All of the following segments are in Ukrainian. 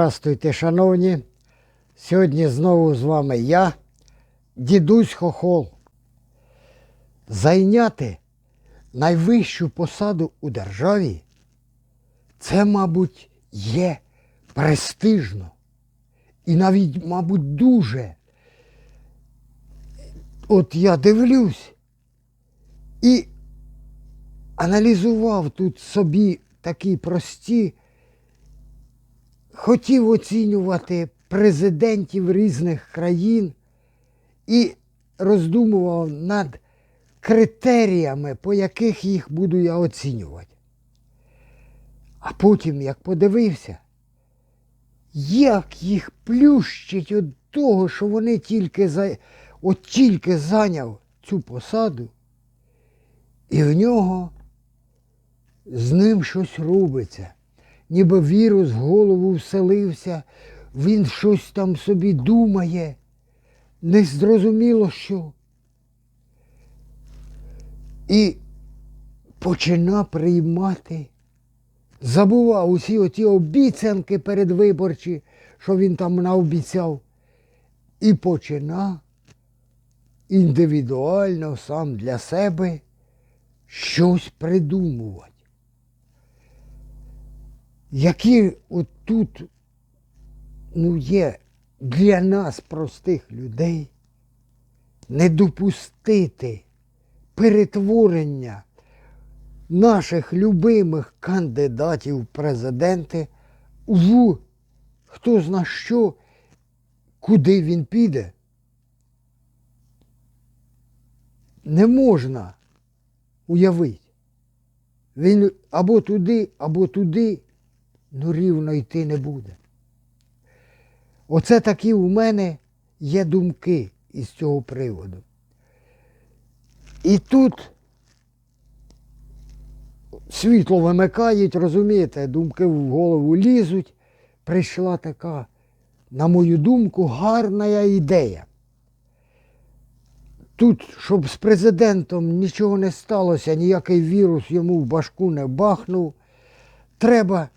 Здрастуйте, шановні. Сьогодні знову з вами я, дідусь Хохол. Зайняти найвищу посаду у державі це, мабуть, є престижно. І навіть, мабуть, дуже. От я дивлюсь і аналізував тут собі такі прості хотів оцінювати президентів різних країн і роздумував над критеріями, по яких їх буду я оцінювати. А потім, як подивився, як їх плющить від того, що вони тільки за... от тільки зайняв цю посаду, і в нього з ним щось робиться ніби вірус в голову вселився, він щось там собі думає, незрозуміло що. І почина приймати, забував усі оті обіцянки передвиборчі, що він там наобіцяв, і почина індивідуально сам для себе щось придумувати які отут ну, є для нас, простих людей, не допустити перетворення наших любимих кандидатів в президенти в хто зна що, куди він піде. Не можна уявити. Він або туди, або туди ну рівно йти не буде. Оце такі у мене є думки із цього приводу. І тут світло вимикають, розумієте, думки в голову лізуть. Прийшла така, на мою думку, гарна ідея. Тут, щоб з президентом нічого не сталося, ніякий вірус йому в башку не бахнув, треба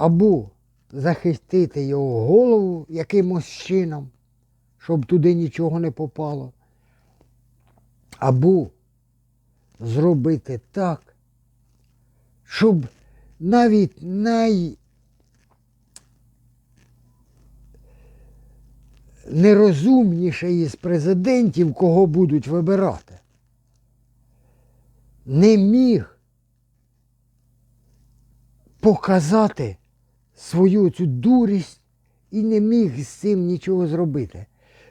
або захистити його голову якимось чином, щоб туди нічого не попало, або зробити так, щоб навіть най нерозумніший із президентів, кого будуть вибирати, не міг показати свою цю дурість і не міг з цим нічого зробити.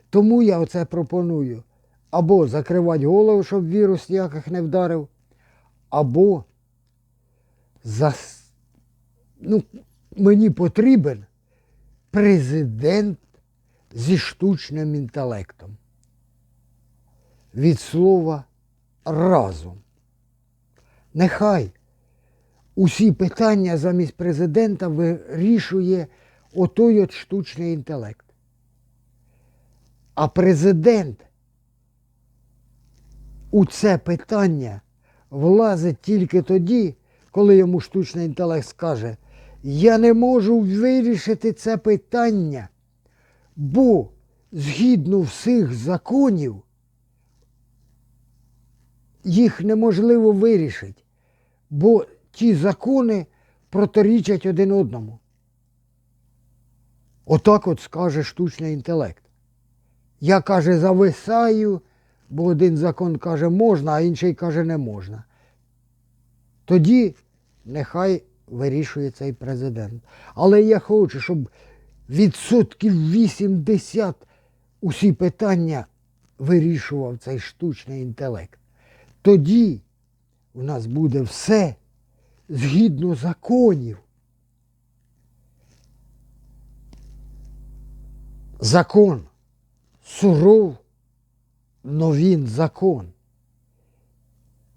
Тому я оце пропоную або закривати голову, щоб вірус ніяких не вдарив, або за... ну, мені потрібен президент зі штучним інтелектом. Від слова разом. Нехай усі питання замість президента вирішує отой от штучний інтелект. А президент у це питання влазить тільки тоді, коли йому штучний інтелект скаже, я не можу вирішити це питання, бо згідно всіх законів їх неможливо вирішити. Бо ті закони протирічать один одному. Отак от скаже штучний інтелект. Я каже, зависаю, бо один закон каже можна, а інший каже не можна. Тоді нехай вирішує цей президент. Але я хочу, щоб відсотків 80 усі питання вирішував цей штучний інтелект. Тоді у нас буде все згідно законів. Закон суров, но він закон.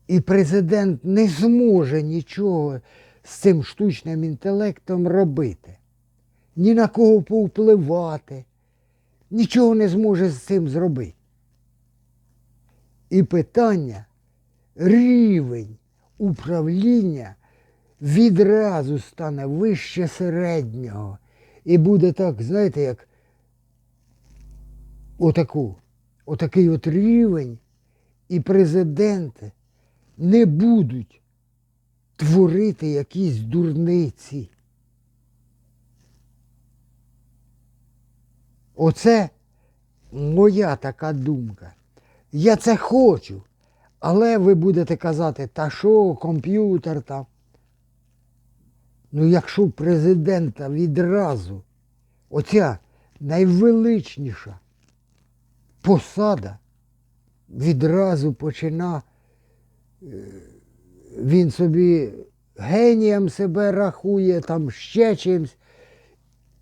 І президент не зможе нічого з цим штучним інтелектом робити, ні на кого повпливати, нічого не зможе з цим зробити. І питання рівень управління відразу стане вище середнього. І буде так, знаєте, як отаку, отакий от рівень, і президенти не будуть творити якісь дурниці. Оце моя така думка. Я це хочу. Але ви будете казати, та що, комп'ютер там. Ну, якщо в президента відразу оця найвеличніша посада відразу почина, е, він собі генієм себе рахує, там ще чимсь,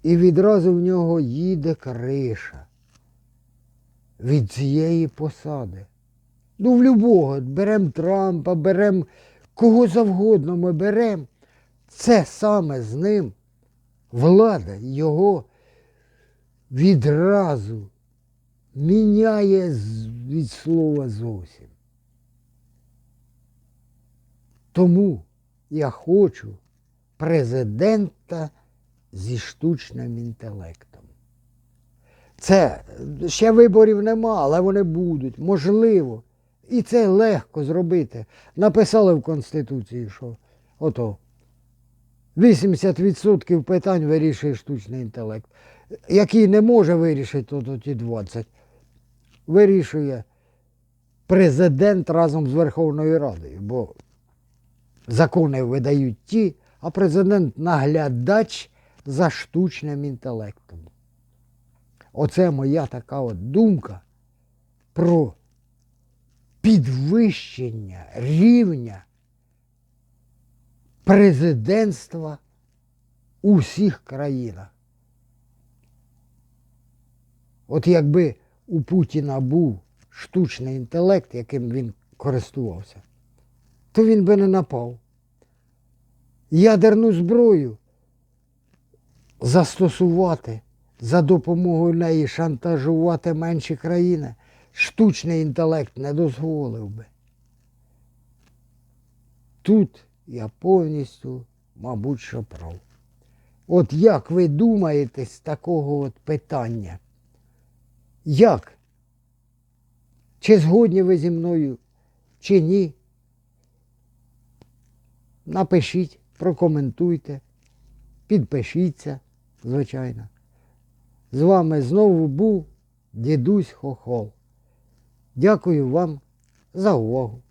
і відразу в нього їде криша від цієї посади. Ну, в любого, беремо Трампа, беремо кого завгодно ми беремо. Це саме з ним влада його відразу міняє від слова зовсім. Тому я хочу президента зі штучним інтелектом. Це ще виборів нема, але вони будуть. Можливо. І це легко зробити. Написали в Конституції, що ото 80% питань вирішує штучний інтелект. Який не може вирішити, то ті 20. Вирішує президент разом з Верховною Радою, бо закони видають ті, а президент наглядач за штучним інтелектом. Оце моя така от думка про підвищення рівня президентства у всіх країнах. От якби у Путіна був штучний інтелект, яким він користувався, то він би не напав. Ядерну зброю застосувати за допомогою неї шантажувати менші країни, штучний інтелект не дозволив би. Тут я повністю, мабуть, що прав. От як ви думаєте з такого от питання? Як? Чи згодні ви зі мною, чи ні? Напишіть, прокоментуйте, підпишіться, звичайно. З вами знову був дідусь Хохол. Дякую вам за увагу.